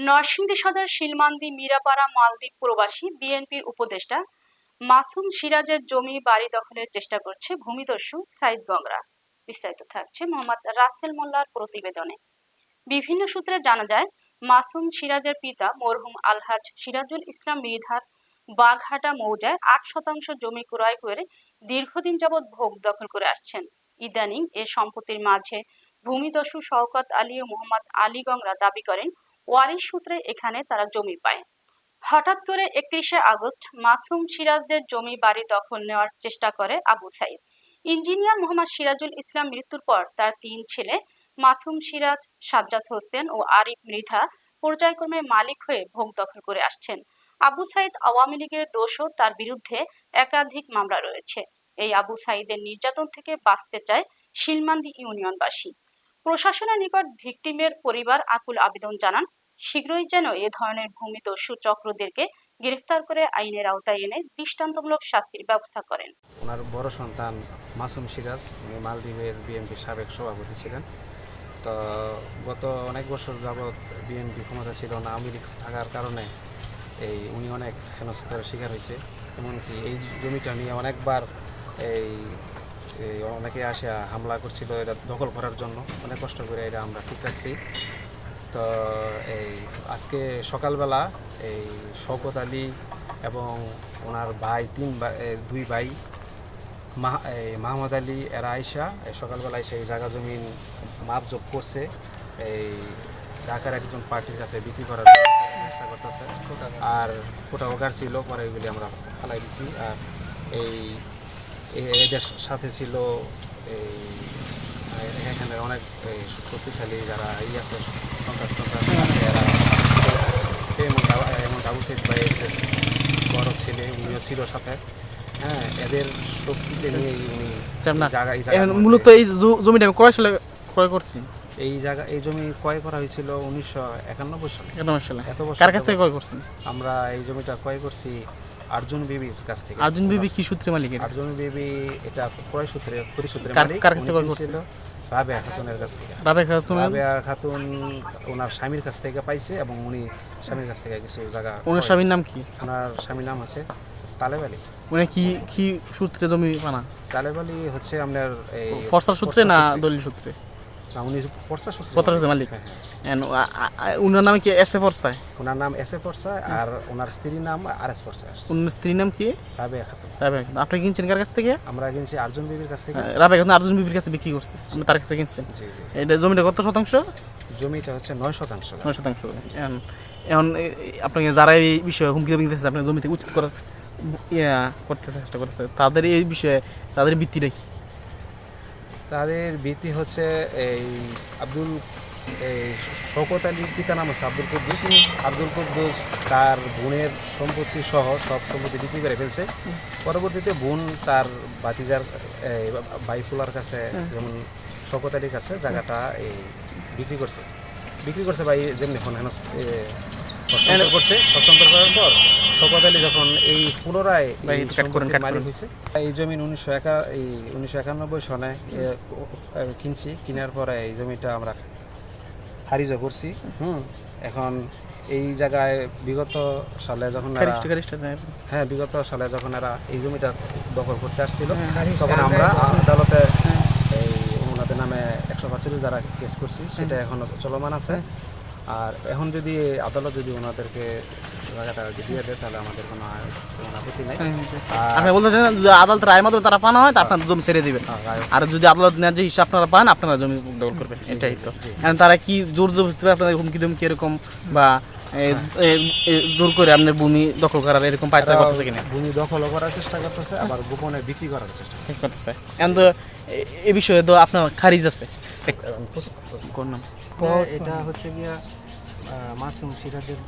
নরসিংদী সদর শিলমান্দি মিরাপাড়া মালদ্বীপ প্রবাসী বিএনপির উপদেষ্টা মাসুম সিরাজের জমি বাড়ি দখলের চেষ্টা করছে ভূমিদস্যু সাইদ গংরা বিস্তারিত থাকছে মোহাম্মদ রাসেল মোল্লার প্রতিবেদনে। বিভিন্ন সূত্রে জানা যায়, মাসুম সিরাজের পিতা মরহুম আলহাজ সিরাজুল ইসলাম মৃধার বাঘহাটা মৌজায় আট শতাংশ জমি ক্রয় করে দীর্ঘদিন যাবৎ ভোগ দখল করে আসছেন। ইদানিং এ সম্পত্তির মাঝে ভূমিদস্যু শওকত আলী ও মোহাম্মদ আলী গংরা দাবি করেন ওয়ারিশ সূত্রে এখানে তারা জমি পায়। হঠাৎ করে একত্রিশে আগস্ট মাসুম সিরাজদের জমি বাড়ি দখল নেওয়ার চেষ্টা করে আবু সাইদ। ইঞ্জিনিয়ার মোহাম্মদ সিরাজুল ইসলাম মৃত্যুর পর তার তিন ছেলে, মাসুম সিরাজ, সাজ্জাদ হোসেন ও আরিফ মৃধা পর্যায়ক্রমে মালিক হয়ে ভোগ দখল করে আসছেন। আবু সাইদ আওয়ামী লীগের দোষও তার বিরুদ্ধে একাধিক মামলা রয়েছে। এই আবু সাইদের নির্যাতন থেকে বাঁচতে চায় শিলমান্দি ইউনিয়নবাসী। প্রশাসনের নিকট ভিকটিমের পরিবার আকুল আবেদন জানান শীঘ্রই যেন এ ধরনের ভূমিদস্যু চক্রদেরকে গ্রেফতার করে আইনের আওতায় এনে দৃষ্টান্তমূলক শাস্তির ব্যবস্থা করেন। ওনার বড় সন্তান মাসুম সিরাজ, উনি মালদ্বীপের বিএনপির সাবেক সভাপতি ছিলেন। তো গত অনেক বছর যাবৎ বিএনপি ক্ষমতা ছিল না, আওয়ামী লীগ থাকার কারণে এই উনি অনেক হেনস্থার শিকার হয়েছে। এমনকি এই জমিটা নিয়ে অনেকবার এই অনেকে আসে হামলা করছিল, এটা দখল করার জন্য। অনেক কষ্ট করে এটা আমরা ঠিক রাখছি। তো এই আজকে সকালবেলা এই শওকত আলী এবং ওনার ভাই, তিন দুই ভাই মাহমুদ আলী, এরা আইসা এই সকালবেলা এসে এই জায়গা জমিন মাপজোপ করছে। এই ঢাকার একজন পার্টির কাছে বিক্রি করার চেষ্টা করতেছে। আর কোটা ওগার ছিল, পরে এগুলি আমরা ফেলাই দিছি। আর এই এদের সাথে ছিল এই এখানে অনেক শক্তিশালী যারা ই আছে সন্ত্রাস সন্ত্রাস আছে এরা এমন এমন আবু সাইদ ভাই বড় ছেলে উনিও ছিল সাথে। হ্যাঁ এদের শক্তিতে নিয়ে উনি জায়গা মূলত এই জমিটা আমি ক্রয় সালে ক্রয় করছি? এই জায়গা এই জমি ক্রয় করা হয়েছিল উনিশশো একানব্বই সালে। কেন সালে। এত বছর কার কাছ থেকে ক্রয় করছেন? আমরা এই জমিটা ক্রয় করছি আর্জুন বিবির কাছ থেকে। আর্জুন বিবি কি সূত্রে মালিক? আর্জুন বিবি এটা ক্রয় সূত্রে পরিসূত্রে মালিক। কার কাছ থেকে ক্রয় কিনছিল রাবেয়া খাতুনের কাছ থেকে। রাবে খাতুন? রাবেয়া খাতুন ওনার স্বামীর কাছ থেকে পাইছে এবং উনি স্বামীর কাছ থেকে কিছু জায়গা ওনার স্বামীর নাম কি? ওনার স্বামীর নাম হচ্ছে তালেব আলী। উনি কি কি সূত্রে জমি পানা তালেব আলী হচ্ছে আপনার এই ফরসার সূত্রে না দলিল সূত্রে? না উনি পর্সা সূত্রে পত্র সূত্রে মালিক। And আ- আ- আ- উনার নাম কি এস এ ফরসায়? ওনার নাম এস এ পর্সা আর ওনার স্ত্রীর নাম আর এস পর্সা উনার স্ত্রীর নাম কি? রাবেয়া খাতুন। রাবে খাতুন। আপনি কিনছেন কার কাছ থেকে? আমরা কিনছি আর্জুন বিবির কাছ থেকে। রাবে খাতুন আর্জুন বিবির কাছে বিক্রি করছে। তার কাছে কিনছেন জি জি। এটা জমিটা কত শতাংশ? জমিটা হচ্ছে নয় শতাংশ। নয় শতাংশ। এখন আপনাকে যারা এই বিষয়ে হুমকি দাবি দিতেছে আপনার জমি থেকে উচিত করার করতে চেষ্টা করতেছে তাদের এই বিষয়ে তাদের ভিত্তিটা কি? তাদের ভীতি হচ্ছে এই আব্দুল এই শকত আলীর পিতা নাম হচ্ছে আব্দুল কুদ্দুস। আব্দুল কুদ্দুস তার বোনের সম্পত্তি সহ সব সম্পত্তি বিক্রি করে ফেলছে। পরবর্তীতে বোন তার বাতিজার এই বাইফুলার কাছে যেমন শকত আলীর কাছে জায়গাটা এই বিক্রি করছে। বিক্রি করছে ভাই যেমনি এখন হেন হস্তান্তর করছে। হস্তান্তর করার পর আলী যখন এই পুনরায় মালিক হয়েছে এই জমি উনিশশো একা এই উনিশশো একানব্বই সনে কিনছি। কেনার পরে এই জমিটা আমরা হারিজ করছি। হুম এখন এই জায়গায় বিগত সালে যখন। হ্যাঁ বিগত সালে যখন এরা এই জমিটা দখল করতে আসছিল হ্যাঁ, তখন আমরা আদালতে এই ওনাদের নামে একশো পাঁচচল্লিশ দ্বারা কেস করছি। সেটা এখনও চলমান আছে। আর এখন যদি আদালত যদি ওনাদেরকে জায়গাটা যদি দিয়ে দেয় তাহলে আমাদের কোনো কোনো আপত্তি নাই। আপনি বলতেছেন যদি আদালত রায় মাধ্যমে তারা পানা হয় তা আপনার জমি ছেড়ে দিবেন। হ্যাঁ, আর যদি আদালত নেওয়ার যে হিসাব আপনারা পান আপনারা জমি দখল করবেন। এটাই তো। তারা কি জোর জবরদস্তি আপনাদের হুমকি ধমকি এরকম বা জোর করে আপনার ভূমি দখল করার এরকম পায়তা করতেছে কিনা? ভূমি দখল করার চেষ্টা করতেছে আবার গোপনে বিক্রি করার চেষ্টা করতেছে। এখন তো এ- বিষয়ে তো আপনার খারিজ আছে। কোন নাম? এটা হচ্ছে গিয়া মাসুম সিরাজের